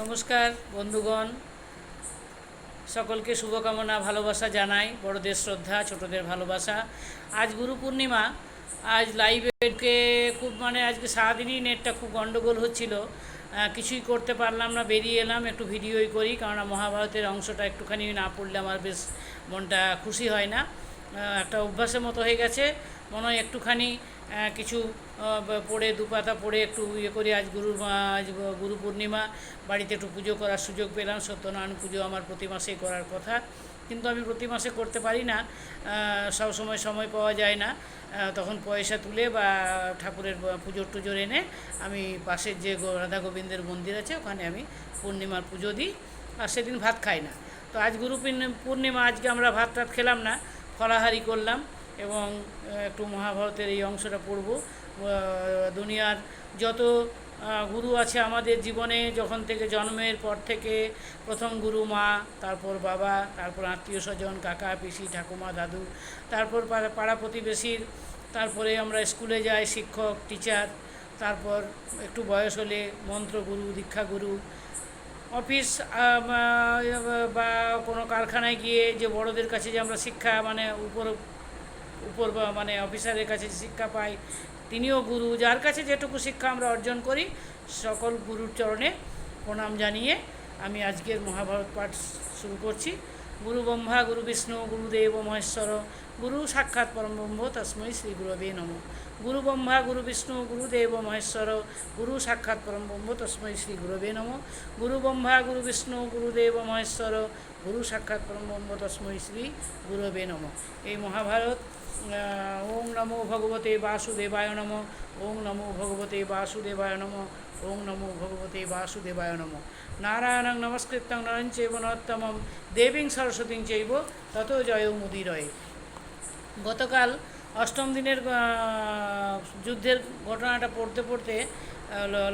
নমস্কার, বন্ধুগণ। সকলকে শুভকামনা, ভালোবাসা জানাই। বড়দের শ্রদ্ধা, ছোটদের ভালোবাসা। আজ গুরু পূর্ণিমা। আজ লাইভে খুব মানে আজকে সারাদিনই নেটটা খুব গন্ডগোল হচ্ছিল। কিছুই করতে পারলাম না, বেরিয়ে এলাম, একটু ভিডিওই করি কারণ মহাভারতের অংশটা একটুখানি না পড়লে আমার বেশ মনটা খুশি হয় না। একটা অভ্যাসের মতো হয়ে গেছে। মনে হয় একটুখানি কিছু পড়ে দু পাতা পড়ে, একটু ইয়ে করি আজ গুরু আজ গুরু পূর্ণিমা, বাড়িতে একটু পুজো করার সুযোগ পেলাম, সত্যনারায়ণ পুজো আমার প্রতি মাসেই করার কথা। কিন্তু আমি প্রতি মাসে করতে পারি না সব সময় সময় পাওয়া যায় না। তখন পয়সা তুলে বা ঠাকুরের পুজোর টুজোর এনে আমি পাশের যে রাধা গোবিন্দের মন্দির আছে, ওখানে আমি পূর্ণিমার পুজো দিই, আর সেদিন ভাত খাই না। তো আজ গুরু পূর্ণিমা, আজকে আমরা ভাত টাত খেলাম না ফলাহারি করলাম এবং একটু মহাভারতের এই অংশটা পড়ব। দুনিয়ার যত গুরু আছে আমাদের জীবনে, যখন থেকে জন্মের পর থেকে প্রথম গুরু মা, তারপর বাবা, তারপর আত্মীয় স্বজন, কাকা, পিসি, ঠাকুমা, দাদু, তারপর পাড়া- প্রতিবেশীর, তারপরে আমরা স্কুলে যাই, শিক্ষক, টিচার, তারপর একটু বয়স হলে মন্ত্রগুরু দীক্ষাগুরু অফিস বা কোনো কারখানায় গিয়ে যে বড়দের কাছে যে আমরা শিক্ষা মানে উপর উপর মানে অফিসারের কাছে শিক্ষা পাই তিনিও গুরু, যার কাছে যেটুকু শিক্ষা আমরা অর্জন করি, সকল গুরুর চরণে প্রণাম জানিয়ে আমি আজকের মহাভারত পাঠ শুরু করছি। গুরু ব্রহ্মা, গুরু বিষ্ণু গুরুদেব মহেশ্বর, গুরু সাক্ষাৎ পরম ব্রহ্ম, তস্মৈ শ্রী গুরবে নম। গুরু ব্রহ্মা, গুরু বিষ্ণু গুরুদেব মহেশ্বর, গুরু সাক্ষাৎ পরম ব্রহ্ম, তস্মৈ শ্রী গুরবে নম। গুরু ব্রহ্মা, গুরু বিষ্ণু গুরুদেব মহেশ্বর, গুরু সাক্ষাৎ পরম ব্রহ্ম, তস্মৈ শ্রী গুরবে নম। এই মহাভারত ওং নমো ভগবতে বাসুদেবায় নম ওং নমো ভগবতে বাসুদেবায় নম ওং নমো ভগবতে বাসুদেবায় নম। নারায়ণং নমস্কৃত্যং নরঞ্চৈব নরোত্তমম, দেবীং সরস্বতীং চৈব তত জয় মুদিরয়ে। গতকাল অষ্টম দিনের যুদ্ধের ঘটনাটা পড়তে পড়তে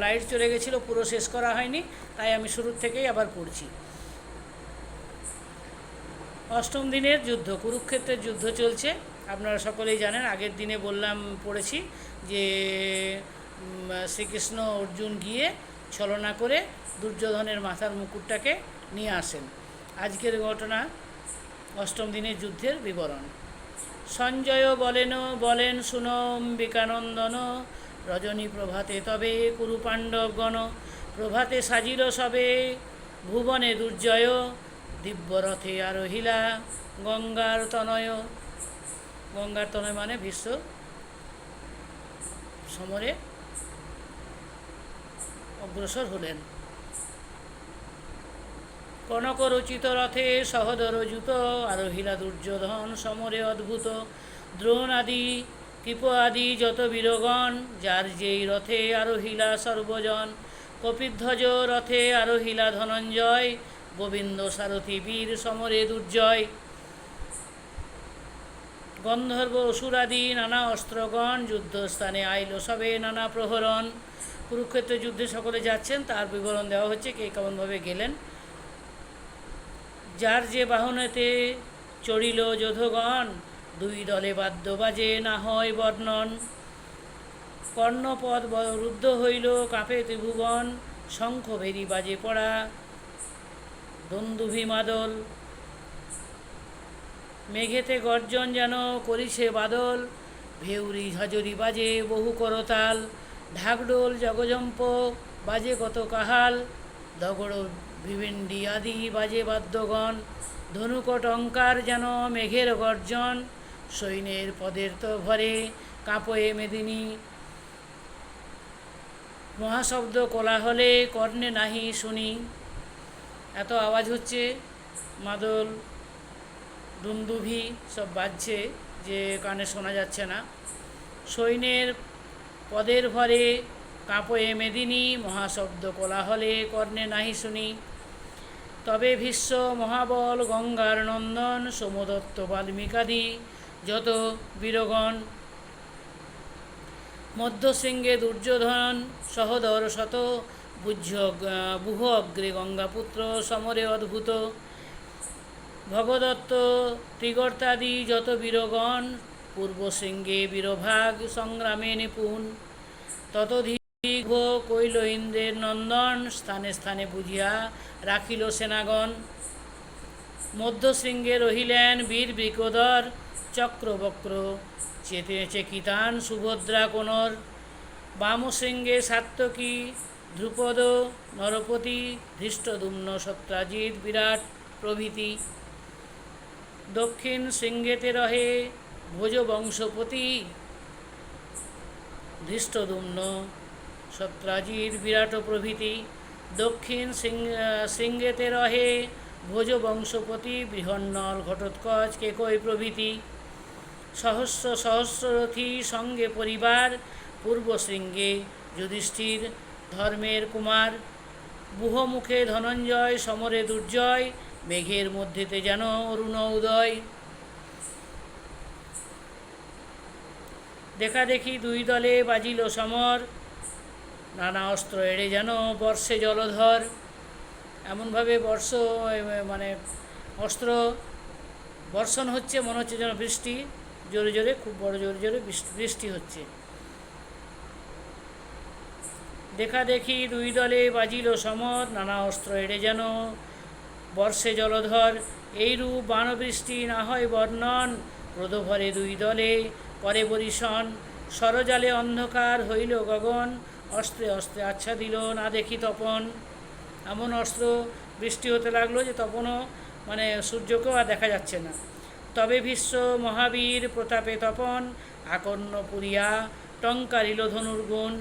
লাইট চলে গেছিল, পুরো শেষ করা হয়নি, তাই আমি শুরুর থেকেই আবার পড়ছি। অষ্টম দিনের যুদ্ধ, কুরুক্ষেত্রের যুদ্ধ চলছে। আপনারা সকলেই জানেন, আগের দিনে বললাম, পড়েছি যে শ্রীকৃষ্ণ অর্জুন গিয়ে ছলনা করে দুর্যোধনের মাথার মুকুটটাকে নিয়ে আসেন। আজকের ঘটনা অষ্টম দিনের যুদ্ধের বিবরণ। সঞ্জয় বলেন বলেন সুনম বিকানন্দন রজনী প্রভাতে তবে কুরু পাণ্ডবগণ, প্রভাতে সাজিল সবে, ভুবনে দুর্জয়, দিব্যরথে আরোহিলা গঙ্গার তনয় গঙ্গার তনয় মানে বিশ্ব সমরে অগ্রসর হলেন। কনক রচিত রথে সহদর জুত আরোহিলা দুর্যোধন সমরে অদ্ভুত। দ্রোণ আদি, কৃপ আদি যত বীরগণ, যার যেই রথে আরোহিলা সর্বজন। কপিধ্বজ রথে আরোহিলা ধনঞ্জয়, গোবিন্দ সারথী বীর সমরে দুর্জয়। গন্ধর্ব অসুরাদি নানা অস্ত্রগণ যুদ্ধস্থানে আইল। সবে নানা প্রহরণ। কুরুক্ষেত্র যুদ্ধে সকলে যাচ্ছেন, তার বিবরণ দেওয়া হচ্ছে কে কেমনভাবে গেলেন। যার যে বাহনেতে চড়িল যোধগণ দুই দলে বাদ্য বাজে, না হয় বর্ণন। কর্ণপদ রুদ্ধ হইল কাঁপে ত্রিভুবন শঙ্খ ভেরি বাজে পড়া। দন্দুভি মাদল মেঘেতে গর্জন যেন করিছে বাদল। ভেউরি ঝাঁঝরি বাজে বহু করতাল। ঢাকডোল জগজম্প বাজে কত কাহাল। দগড় ভিভিন্ডি আদি বাজে বাদ্যগণ। ধনুকট অঙ্কার যেন মেঘের গর্জন। সৈন্যের পদের তো ভরে কাঁপয়ে মেদিনী। মহাশব্দ কোলাহলে কর্ণে নাহি শুনি। এত আওয়াজ হচ্ছে মাদল দুন্দুভি সব বাজছে যে কানে শোনা যাচ্ছে না। সৈন্যের পদের ভরে কাঁপয়ে মেদিনী, মহাশব্দ কোলাহলে কর্ণে নাহি শুনি। তবে ভীষ্ম মহাবল, গঙ্গার নন্দন, সোমদত্ত বাল্মীকাদি, যত বীরগণ, মধ্যশৃঙ্গে দুর্যোধন, সহদর শত বুঝ বুহ অগ্রে গঙ্গাপুত্র, সমরে অদ্ভুত। ভগদত্ত ত্রিগর্তাদি যত বীরগণ পূর্বশৃঙ্গে বীরভাগ সংগ্রামে নিপুণ। ততধি দীর্ঘ কইল ইন্দ্রের নন্দন স্থানে স্থানে বুঝিয়া রাখিল সেনাগণ। মধ্যশৃঙ্গে রহিলেন বীর বৃকোদর চক্রবক্র, চেতে চেকিতান সুভদ্রা কোনর বামশৃঙ্গে সাত্যকী, ধ্রুপদ, নরপতি, ধৃষ্টদুম্ন সত্রাজিৎ বিরাট প্রভৃতি। দক্ষিণ শৃঙ্গেতে রহে ভোজ বংশপতি ধৃষ্টদুম্ন সত্রাজিৎ বিরাট প্রভৃতি। দক্ষিণ শৃঙ্গ- শৃঙ্গেতে রহে ভোজ বংশপতি বৃহন্নল ঘটোৎকচ কেকই প্রভৃতি। সহস্র সহস্ররথী সঙ্গে পরিবার, পূর্ব শৃঙ্গে যুধিষ্ঠির ধর্মের কুমার। বুহমুখে ধনঞ্জয়, সমরে দুর্জয় মেঘের মধ্যেতে যেন অরুণ উদয়। দেখা দেখি দুই দলে বাজিল সমর, নানা অস্ত্র এড়ে যেন বর্ষে জলধর। এমনভাবে বর্ষ মানে অস্ত্র বর্ষণ হচ্ছে, মনে হচ্ছে যেন বৃষ্টি, জোরে জোরে, খুব বড় জোরে জোরে বৃষ্টি- হচ্ছে। দেখা দেখি দুই দলে বাজিল সমর, নানা অস্ত্র এড়ে যেন বর্ষে জলধর, এইরূপ বানবৃষ্টি না হয় বর্ণন। ক্রোধভরে দুই দলে, পরে বরিশন। সরজালে অন্ধকার হইল গগন, অস্ত্রে অস্ত্রে আচ্ছা দিল না দেখি তপন। এমন অস্ত্র বৃষ্টি হতে লাগল যে তপনও মানে সূর্যকেও আর দেখা যাচ্ছে না। তবে ভীষ্ম মহাবীর প্রতাপে তপন, আকর্ণ পুরিয়া, টঙ্কারিল ধনুর্গুণ,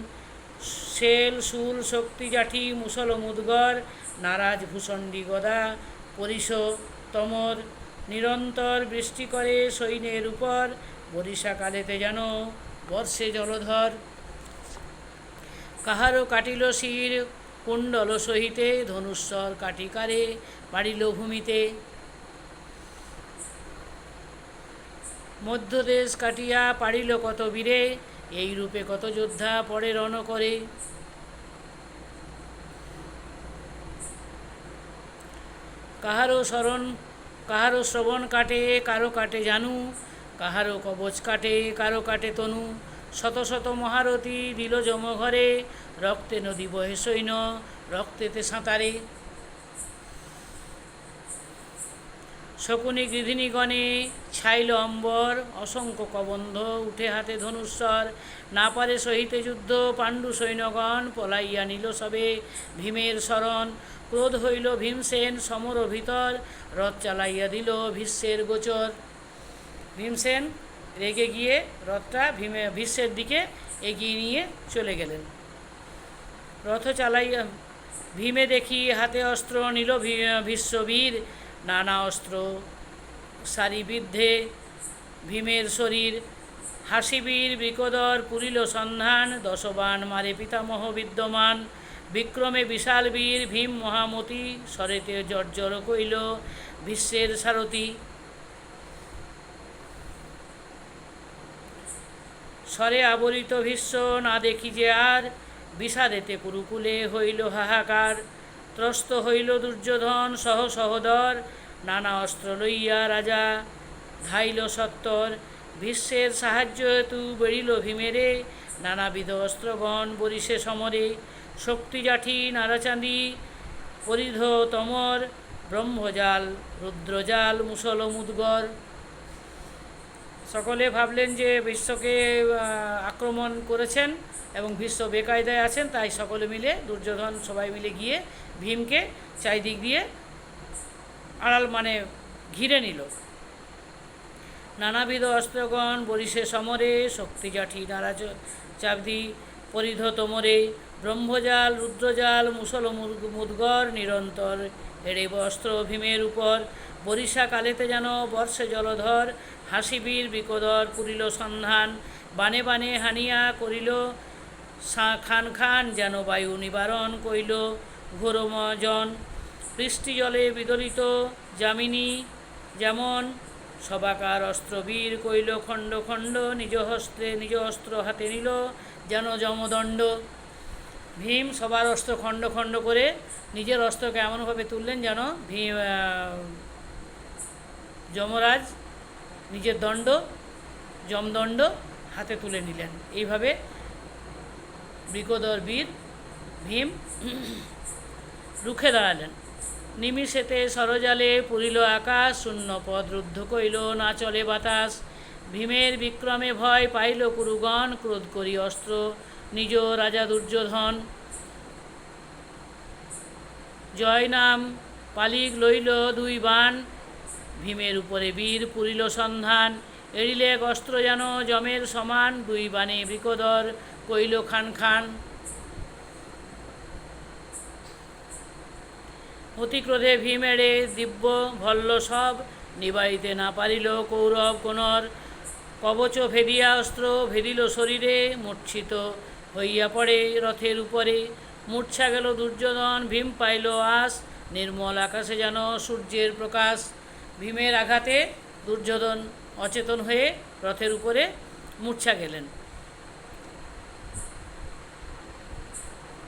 শেল, শুল, শক্তি, জাঠি, মুসল মুদগর নারাজ ভূষণ্ডী গদা পরিশ তমর, নিরন্তর বৃষ্টি করে সৈন্যের উপর, বরিশাকালেতে যেন বর্ষে জলধর। কাহারও কাটিল শির, কুণ্ডল সহিতে ধনুস্বর কাটিকারে পাড়িল ভূমিতে। মধ্যদেশ কাটিয়া পাড়িল কত বীরে এই রূপে কত যোদ্ধা পরে রণ করে। কাহারও স্মরণ কাহারও শ্রবণ কাটে, কারও কাটে জানু কাহারও কবচ কাটে, কারও কাটে তনু। শত শত মহারথী দিল জমঘরে রক্তে নদী বহে সৈন্য, রক্তেতে সাঁতারে। শকুনি গৃধিনীগণে ছাইল অম্বর, অসংখ্য কবন্ধ, উঠে হাতে ধনুস্বর না পারে সহিতে যুদ্ধ, পাণ্ডু সৈন্যগণ পলাইয়া নিল সবে, ভীমের শরণ। ক্রোধ হইল ভীমসেন সমর ভিতর রথ চালাইয়া দিল ভীষ্মের গোচর। ভীমসেন রেগে গিয়ে রথটা ভীমে, ভীষ্মের দিকে এগিয়ে নিয়ে চলে গেলেন। রথ চালাইয়া, ভীমে দেখি হাতে অস্ত্র, নিল ভীষ্মবীর, নানা অস্ত্র সারিবিদ্ধে ভীমের শরীর। হাসিবীর বিকদর পুরিল সন্ধান, দশবান মারে পিতামহ বিদ্যমান। বিক্রমে বিশাল বীর ভীম মহামতি, স্বরেতে জর্জর কইল বিশ্বের সারথী। স্বরে আবরিত ভীষ্ম না দেখি যে আর, বিষাদেতে কুরুকুলে হইল হাহাকার। ত্রস্ত হইল দুর্যোধন সহ সহদর, নানা অস্ত্র লইয়া রাজা ধাইল সত্তর। বিশ্বের সাহায্য হেতু বেড়িল ভীমেরে, নানাবিধ অস্ত্রগণ বরিশে সমরে। শক্তি জাঠি নারাচাঁদি, পরিধ তমর, ব্রহ্মজাল, রুদ্রজাল মুসল মুদগর। সকলে ভাবলেন যে বিশ্বকে আক্রমণ করেছেন এবং বিশ্ব বেকায়দায় আছেন, তাই সকলে মিলে, দুর্যোধন সবাই মিলে গিয়ে ভীমকে চারিদিক দিয়ে আড়াল মানে ঘিরে নিল। নানাবিধ অস্ত্রগণ বরিশে সমরে শক্তি জাঠি চ- চাবদি পরিধ তোমরে ব্রহ্মজাল, রুদ্রজাল মুসল মুদগর নিরন্তর এড়ে অস্ত্র ভীমের উপর। বরিশা কালেতে যেন বর্ষে জলধর, হাসিবীর বিকদর পুরিল সন্ধান। বানে বানে হানিয়া করিল খান খান যেন বায়ু নিবারণ কইল ঘোরমজন। বৃষ্টি জলে বিদলিত যামিনী যেমন সবাকার অস্ত্রবীর কইল খণ্ড খণ্ড, নিজ হস্তে নিজ অস্ত্র হাতে নিল যেন যমদণ্ড। ভীম সবার অস্ত্র খণ্ড খণ্ড করে নিজের অস্ত্রকে এমনভাবে তুললেন যেন ভীম যমরাজ নিজের দণ্ড, যমদণ্ড হাতে তুলে নিলেন। এইভাবে বৃকদর বীর ভীম রুখে দাঁড়ালেন। নিমিষেতে সরজালে পুরিল আকাশ, শূন্য পদ রুদ্ধ কইল না চলে বাতাস। ভীমের বিক্রমে ভয় পাইল কুরুগণ, ক্রোধ করি অস্ত্র। নিজ রাজা দুর্যোধন। জয় নাম পালিক লইল দুই বাণ। ভীমের উপরে বীর পুরিল সন্ধান। এড়িলে অস্ত্র যেন জমের সমান। দুই বাণে বৃকদর কইল খান খান। অতিক্রোধে ভীমেড়ে দিব্য ভল্ল সব। নিবাইতে না পারিল কৌরব কোনর কবচ ভেদিয়া অস্ত্র ভেদিল শরীরে। মূর্ছিত হইয়া পড়ে রথের উপরে। মূর্ছা গেল দুর্যোধন, ভীম পাইল আস, নির্মল আকাশে যেন সূর্যের প্রকাশ। ভীমের আঘাতে দুর্যোধন অচেতন হয়ে রথের উপরে মূর্ছা গেলেন।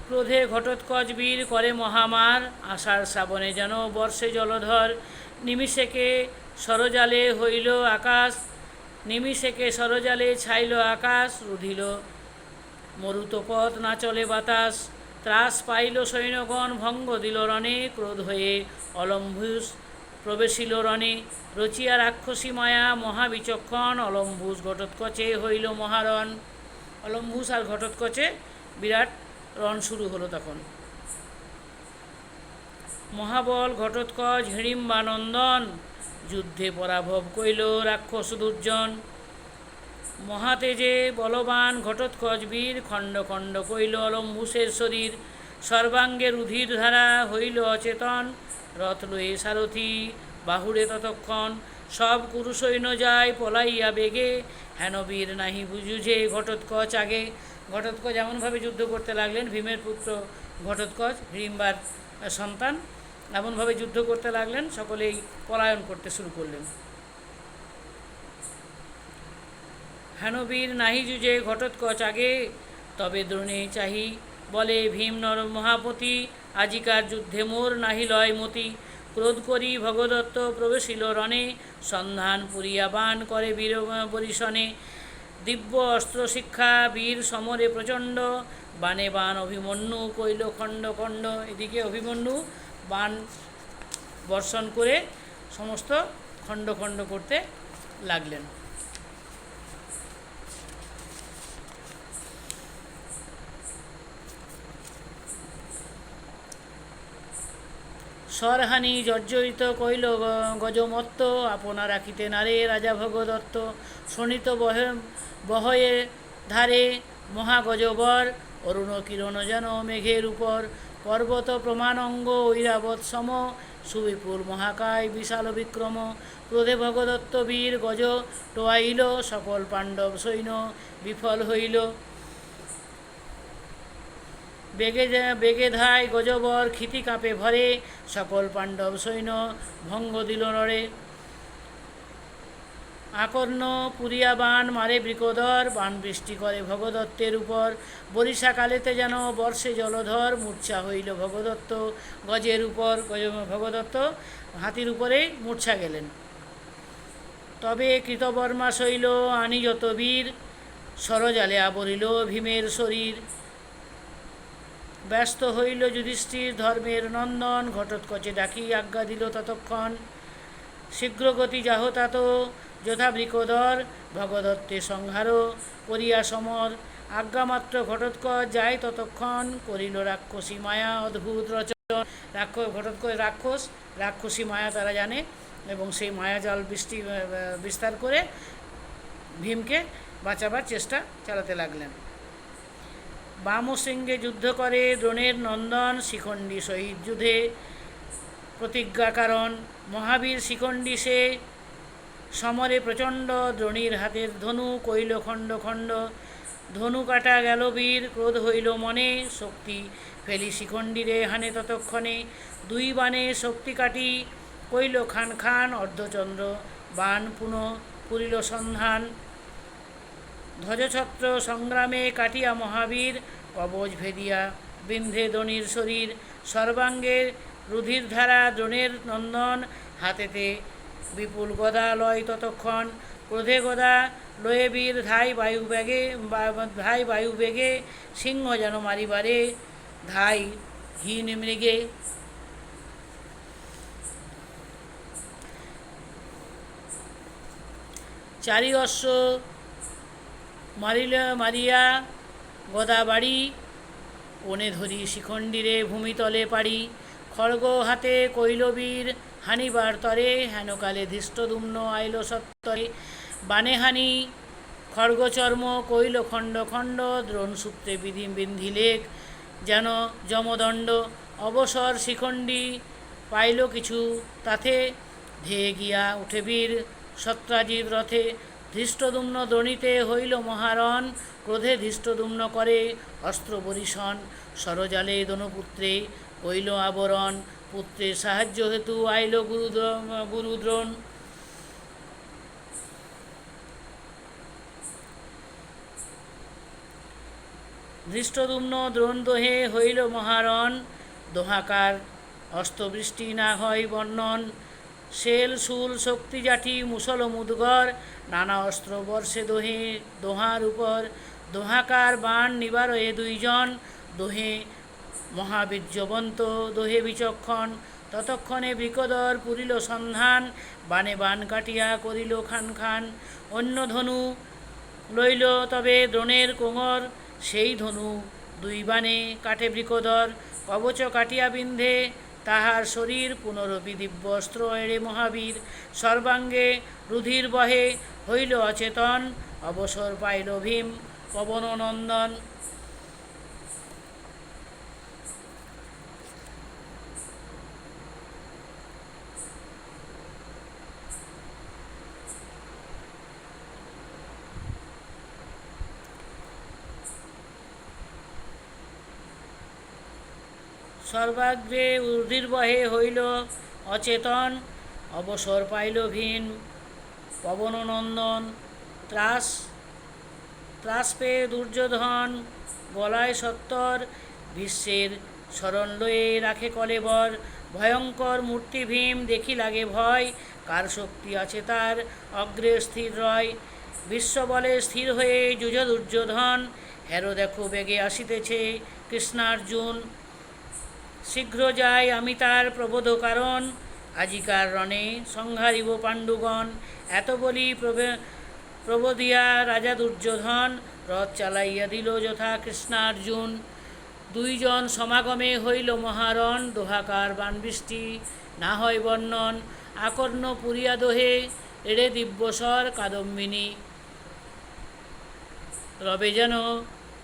ক্রোধে ঘটোৎকচ বীর করে মহামার, আষাঢ় শ্রাবণে যেন বর্ষে জলধর। নিমিষেকে সরজালে হইল আকাশ, নিমিষেকে সরজালে ছাইল আকাশ, রুধিল মরুতপথ না চলে বাতাস, ত্রাস পাইল সৈন্যগণ, ভঙ্গ দিল রণে, ক্রোধ হয়ে অলম্ভুস প্রবেশিল রণে। রচিয়া রাক্ষসী মায়া, মহাবিচক্ষণ অলম্ভুস ঘটোৎকচে হইল মহারণ। অলম্ভুস আর ঘটোৎকচে বিরাট রণ শুরু হলো তখন। মহাবল, ঘটোৎকচ, হিড়িম্বানন্দন, যুদ্ধে পরাভব কইল রাক্ষস দুর্জন। মহাতেজে বলবান ঘটোৎকচ বীর খণ্ড খণ্ড কইল অলম্বুসের শরীর, সর্বাঙ্গে রুধির ধারা হইল অচেতন, রথ লয়ে সারথি বাহুরে ততক্ষণ, সব কুরুসৈন্য যায় পলাইয়া বেগে, হেন বীর নাহি বুঝুঝে ঘটোৎকচ আগে। ঘটোৎকচ এমনভাবে যুদ্ধ করতে লাগলেন, ভীমের পুত্র ঘটোৎকচ হিড়িম্বার সন্তান, এমনভাবে যুদ্ধ করতে লাগলেন, সকলেই পলায়ন করতে শুরু করলেন। হেনবীর নাহি যুজে ঘটোৎকচ আগে, তবে দ্রোণে চাহি, বলে ভীম নর মহাপতি, আজিকার যুদ্ধে মোর নাহি লয় মতি। ক্রোধ করি ভগদত্ত প্রবেশিল রণে, সন্ধান পুরিয়া বান করে বীর বরিশনে। দিব্য অস্ত্র শিক্ষা বীর সমরে প্রচণ্ড, বানে বান অভিমন্যু কইল খণ্ড খণ্ড। এদিকে অভিমন্যু বান বর্ষণ করে সমস্ত খণ্ড খণ্ড করতে লাগলেন। স্বরহানি জর্জরিত কইল গজমত্ত আপনা রাখিতে নারে রাজা ভগদত্ত, শোণিত বহে বহয়ে ধারে মহাগজবর, অরুণ কিরণ যেন মেঘের উপর, পর্বত প্রমাণঙ্গ ঐরাবত সম, সুবিপুর মহাকায় বিশাল বিক্রম, ক্রোধে ভগদত্ত বীর গজ টোয়াইল, সকল পাণ্ডব সৈন্য বিফল হইল। বেগে বেগে ধায় গজবর ক্ষিতি কাঁপে ভরে, সকল পাণ্ডব সৈন্য ভঙ্গ দিল নরে আকর্ণ পুরিয়া বাণ মারে বৃকদর বান বৃষ্টি করে ভগদত্তের উপর। বরিশাকালেতে যেন বর্ষে জলধর, মূর্ছা হইল ভগদত্ত গজের উপর। গজ, ভগদত্ত হাতির উপরেই মূর্ছা গেলেন। তবে কৃতবর্মা শৈল আনি যত বীর, সরজালে আবরিল ভীমের শরীর। ব্যস্ত হইল যুধিষ্ঠির ধর্মের নন্দন ঘটোৎকচে ডাকি আজ্ঞা দিল ততক্ষণ। শীঘ্রগতি যাহ তাত, যথা বৃকদর ভগদত্তে সংহার করিয়া সমর। আজ্ঞামাত্র ঘটোৎকচ যায় ততক্ষণ করিল রাক্ষসী মায়া, অদ্ভুত রচন। রাক্ষস ঘটোৎকচ রাক্ষস, রাক্ষসী মায়া তারা জানে এবং সেই মায়াজাল বৃষ্টি বিস্তার করে ভীমকে বাঁচাবার চেষ্টা চালাতে লাগলেন। বামসিংহে যুদ্ধ করে, দ্রোণের নন্দন শিখণ্ডী শহীদ যুদ্ধে প্রতিজ্ঞা কারণ। মহাবীর শিখণ্ডী সে সমরে প্রচণ্ড দ্রোণীর হাতের ধনু কইল খণ্ড খণ্ড। ধনু কাটা গেল বীর, ক্রোধ হইল মনে। শক্তি ফেলি শিখণ্ডীরে হানে ততক্ষণে। দুই বাণে শক্তি কাটি কইল খান খান, অর্ধচন্দ্র। বান পুনঃ পুরিল সন্ধান। ধ্বজছত্র সংগ্রামে কাটিয়া মহাবীর কবচ ভেদিয়া, বিন্ধে দনির শরীর সর্বাঙ্গের রুধির ধারা দ্রোণের নন্দন, হাতেতে বিপুল গদা লয় ততক্ষণ, ক্রোধে গদা লয়ে বীর, ধাই বায়ু বেগে ধাই বায়ু বেগে, সিংহ যেন মারিবারে, ধাই হীন মৃগে। চারি অশ্ব মারিল, মারিয়া গদা বাড়ি কোণে ধরি শিখণ্ডীরে ভূমিতলে পাড়ি, খড়গ হাতে কৈলবীর হানিবার তরে হেনকালে ধৃষ্টদুম্ন আইল সত্তরে। বানে হানি খড়গচর্ম কৈল খণ্ড খণ্ড, দ্রোণ সূত্রে বিধি বিন্ধিলেক যেন যমদণ্ড, অবসর শিখণ্ডী, পাইল কিছু তাতে, ধেয়ে গিয়া উঠে বীর সত্রাজিৎ রথে ধৃষ্টদুম্ন দ্রোণীতে হইল মহারণ, ক্রোধে ধৃষ্টদুম্ন করে অস্ত্র পরিশন সরজালে দনপুত্রে হইল আবরণ, পুত্রের সাহায্য হেতু আইল গুরুদ্রোণ গুরুদ্রোণ। ধৃষ্টদুম্ন দ্রোণ দোহে হইল মহারণ, দোহাকার অস্তবৃষ্টি না হয় বর্ণন। শেল শুল শক্তি জাঠি মুসল মুদগর, নানা অস্ত্র, বর্ষে দোহে, দোহার উপর, দোহাকার বাণ নিবার এ দুইজন, দোহে মহাবীর্যবন্ত, দোহে বিচক্ষণ, ততক্ষণে বৃকদর পুরিল সন্ধান বানে বান কাটিয়া করিল খান খান। অন্য ধনু লইল তবে দ্রোণের কোঙর সেই ধনু দুই বানে কাটে বৃকদর, কবচ কাটিয়া বিন্ধে তাহার শরীর পুনরপি দিব্যস্ত্র এড়ে মহাবীর। সর্বাঙ্গে রুধির বহে হইল অচেতন, অবসর পাইল ভীম, পবননন্দন। সর্বাগ্রে উর্ধির্বহে হইল অচেতন, অবসর পাইল ভীন পবননন্দন, ত্রাস ত্রাস পেয়ে দুর্যোধন গলায় সত্তর, বিশ্বের শরণ লয়ে রাখে কলেবর, ভয়ঙ্কর মূর্তি ভীম দেখি লাগে ভয়, কার শক্তি আছে তার, অগ্রে স্থির রয় বিশ্ব বলে স্থির হয়ে যুজ দুর্যোধন হেরো দেখো বেগে আসিতেছে কৃষ্ণার্জুন শীঘ্র যাই আমি তার প্রবোধ কারণ। আজিকার রণে সংহারিব পাণ্ডুগণ, এত বলি প্রবে- প্রবোধিয়া রাজা দুর্যোধন, রথ চালাইয়া দিল যথা কৃষ্ণার্জুন। দুইজন সমাগমে হইল মহারণ, দোহাকার বানবৃষ্টি, না হয় বর্ণন, আকর্ণ পুরিয়া দোহে, এড়ে দিব্যসর কাদম্বিনী। রবে যেন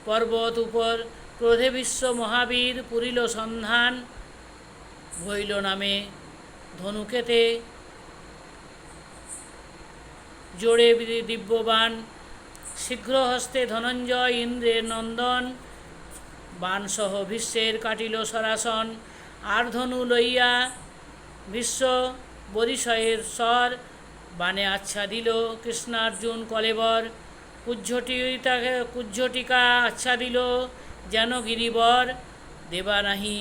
পর্বত উপর ক্রোধে বিশ্ব মহাবীর পুরিল সন্ধান ভৈল নামে। ধনুকেতে বি- দিব্যবান শীঘ্র হস্তে ধনঞ্জয় ইন্দ্রের নন্দন। বাণসহ বিশ্বের কাটিল সরাসন। আর ধনু লইয়া বিশ্ব বরিশয়ের স্বর বানে আচ্ছা দিল, কৃষ্ণার্জুন কলেবর। কুজ্ঝটিকাকে কুজ্ঝটিকা আচ্ছা দিল যেন গিরিবর দেবা নাহি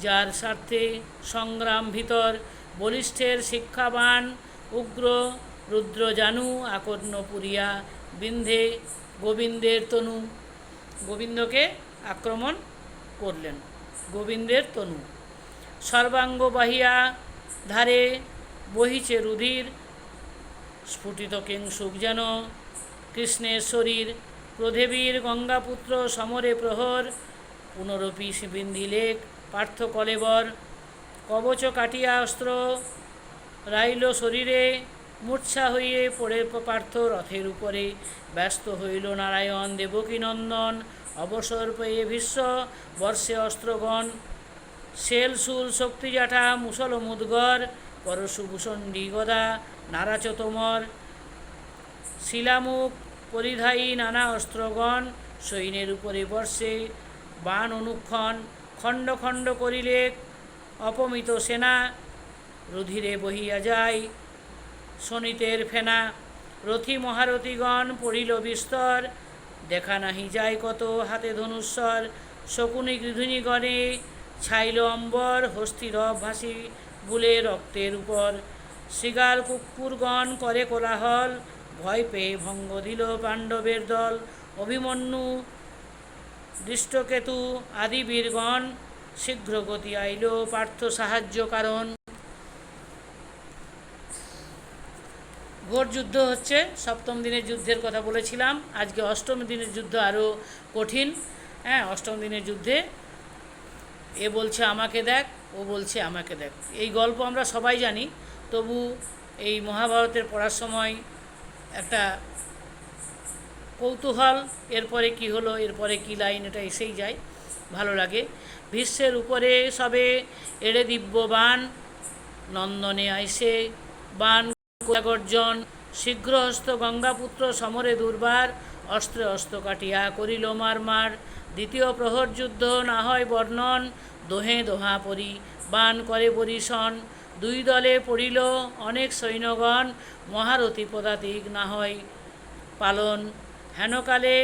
যার স্বার্থে সংগ্রাম ভিতর বলিষ্ঠের শিক্ষাবান উগ্র রুদ্র জানু আকর্ণ পুরিয়া বিন্ধে গোবিন্দের তনু। গোবিন্দকে আক্রমণ করলেন, গোবিন্দের তনু। সর্বাঙ্গ বাহিয়া ধারে বহিছে রুধির, স্ফুটিত কিংসুক যেন কৃষ্ণের শরীর প্রধেবীর গঙ্গাপুত্র সমরে প্রহর পুনরপি বিন্ধিলেক পার্থ কলেবর, কবচ কাটিয়া অস্ত্র, রাইল শরীরে, মূর্ছা হইয়ে পড়ে পার্থ রথের উপরে। ব্যস্ত হইল নারায়ণ দেবকীনন্দন অবসর পেয়ে ভীষ্ম, বর্ষে অস্ত্রগণ, শেল শুল শক্তি জাঠা মুসল মুদগর, পরশুভূষণ ডিগদা নারাচ তোমর শিলামুখ পরিধায়ী নানা অস্ত্রগণ সৈন্যের উপরে বর্ষে বান অনুক্ষণ, খণ্ড খণ্ড করিলে অপমিত সেনা, রুধিরে বহিয়া যায় শনিতের ফেনা। রথী মহারথীগণ পড়িল বিস্তর, দেখা নাহি যায় কত হাতে ধনুস্বর শকুনি গৃধিণীগণে ছাইল অম্বর হস্তিরব ভাসি, বুলে রক্তের উপর। শৃগাল কুকুরগণ করে কোলাহল ভয় পেয়ে ভঙ্গ দিল পাণ্ডবের দল। অভিমন্যু, দৃষ্টকেতু আদি বীরগণ শীঘ্র গতি আইল পার্থ সাহায্য কারণ। ঘোর যুদ্ধ হচ্ছে, সপ্তম দিনের যুদ্ধের কথা বলেছিলাম। আজকে অষ্টম দিনের যুদ্ধ আরও কঠিন। হ্যাঁ অষ্টম দিনের যুদ্ধে এ বলছে, আমাকে দেখ, ও বলছে, আমাকে দেখ। এই গল্প আমরা সবাই জানি, তবু এই মহাভারতের পড়ার সময় একটা কৌতূহল, এরপরে কি হলো, এরপরে কি লাইন এটা এসেই যায়, ভালো লাগে। ভীষ্মের উপরে সবে এড়ে দিব্য বান নন্দনে আইসে বান গর্জন শীঘ্রহস্ত গঙ্গাপুত্র সমরে দুর্বার, অস্ত্রে অস্ত্র কাটিয়া করিল মার মার। দ্বিতীয় প্রহর যুদ্ধ না হয় বর্ণন, দোহে দোহা পরি, বান করে পরিশন দুই দলে পড়িল অনেক সৈন্যগণ, মহারথী পদাতিক না হয় পালন। হেনকালে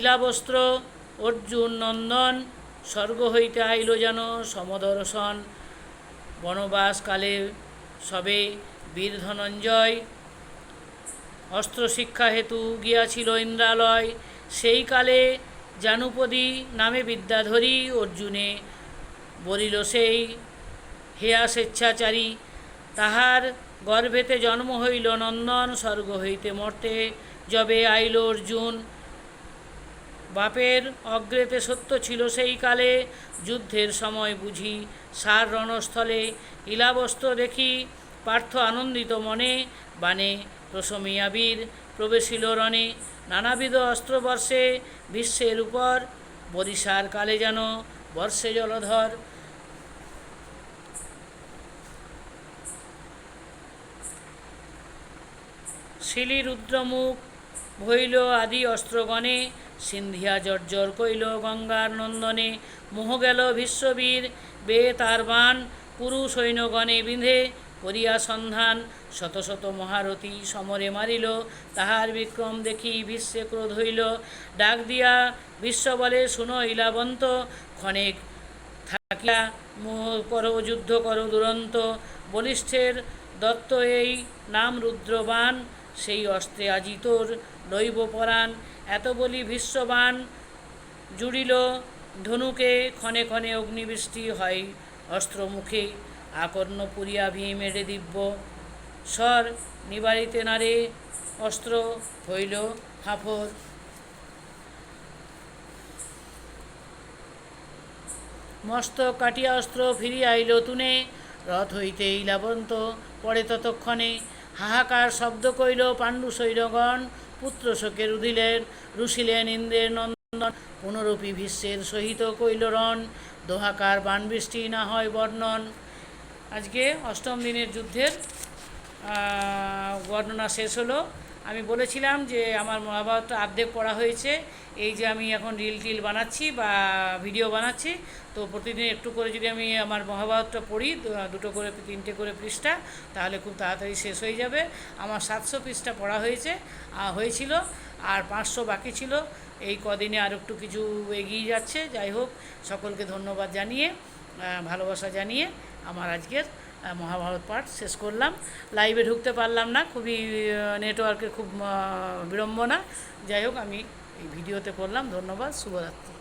ইলাবস্ত্র অর্জুন নন্দন, স্বর্গ হইতে আইল যেন সমদর্শন। বনবাসকালে সবে বীর ধনঞ্জয় অস্ত্র শিক্ষা হেতু গিয়াছিল ইন্দ্রালয়। সেই কালে জানুপদী নামে বিদ্যাধরী অর্জুনে বলিল, সেই হেয়া স্বেচ্ছাচারী, তাহার গর্ভেতে জন্ম হইল নন্দন, স্বর্গ হইতে মর্তে। যবে আইল অর্জুন, বাপের অগ্রেতে সত্য ছিল সেই কালে। যুদ্ধের সময় বুঝি সার রণস্থলে ইলাবস্ত্র দেখি, পার্থ আনন্দিত মনে। বানে প্রশমিয়া বীর প্রবেশিল রণে, নানাবিধ অস্ত্রবর্ষে, বিশ্বের উপর। বরিশার কালে যেন বর্ষে জলধর শিলি রুদ্রমুখ ভৈল আদি অস্ত্রগণে সিন্ধিয়া জর্জর কইল গঙ্গার নন্দনে মোহ গেল বিশ্ববীর বে তার বান পুরু সৈন্যগণে বিঁধে করিয়া সন্ধান। শত শত মহারথী সমরে মারিল, তাহার বিক্রম দেখি বিশ্বে ক্রোধ হইল। ডাক দিয়া বিশ্ব বলে শুনো ইলাবন্ত, ক্ষণেক থাকিয়া করো, যুদ্ধ করো দুরন্ত। বলিষ্ঠের দত্ত এই নাম রুদ্রবান। সেই অস্ত্রে আজি তোর দৈব পরাণ। এত বলি বিশ্ববান জুড়িল, ধনুকে ক্ষণে ক্ষণে অগ্নিবৃষ্টি হয় অস্ত্রমুখে। আকর্ণ পুরিয়া ভীম এড়ে দিব্য। স্বর নিবারিতে নারে অস্ত্র হইল ফাফর মস্তক কাটিয়া অস্ত্র ফিরিয়া আইল তুনে। রথ হইতে ইলাবন্ত পড়ে ততক্ষণে। হাহাকার শব্দ কইল, পাণ্ডু সৈরগণ, পুত্র শোকে রুধিলেন, রুশিলেন ইন্দ্রের নন্দন, পুনরূপী ভীষ্মের সহিত কইল রণ, দোহাকার বানবৃষ্টি না হয় বর্ণন। আজকে অষ্টম দিনের যুদ্ধের বর্ণনা শেষ হলো। আমি বলেছিলাম যে আমার মহাভারতটা অর্ধেক পড়া হয়েছে, এই যে আমি এখন রিল টিল বানাচ্ছি বা ভিডিও বানাচ্ছি, তো প্রতিদিন একটু করে যদি আমি আমার মহাভারতটা পড়ি দুটো করে, তিনটে করে পৃষ্ঠা, তাহলে খুব তাড়াতাড়ি শেষ হয়ে যাবে। আমার সাতশো পৃষ্ঠা পড়া হয়েছে হয়েছিল, আর পাঁচশো বাকি ছিল। এই কদিনে আর একটু কিছু এগিয়ে যাচ্ছে, যাই হোক, সকলকে ধন্যবাদ জানিয়ে ভালোবাসা জানিয়ে আমার আজকের মহাভারত পাঠ শেষ করলাম। লাইভে ঢুকতে পারলাম না, খুবই নেটওয়ার্কের খুব বিড়ম্বনা। যাই হোক, আমি এই ভিডিওতে করলাম। ধন্যবাদ, শুভরাত্রি।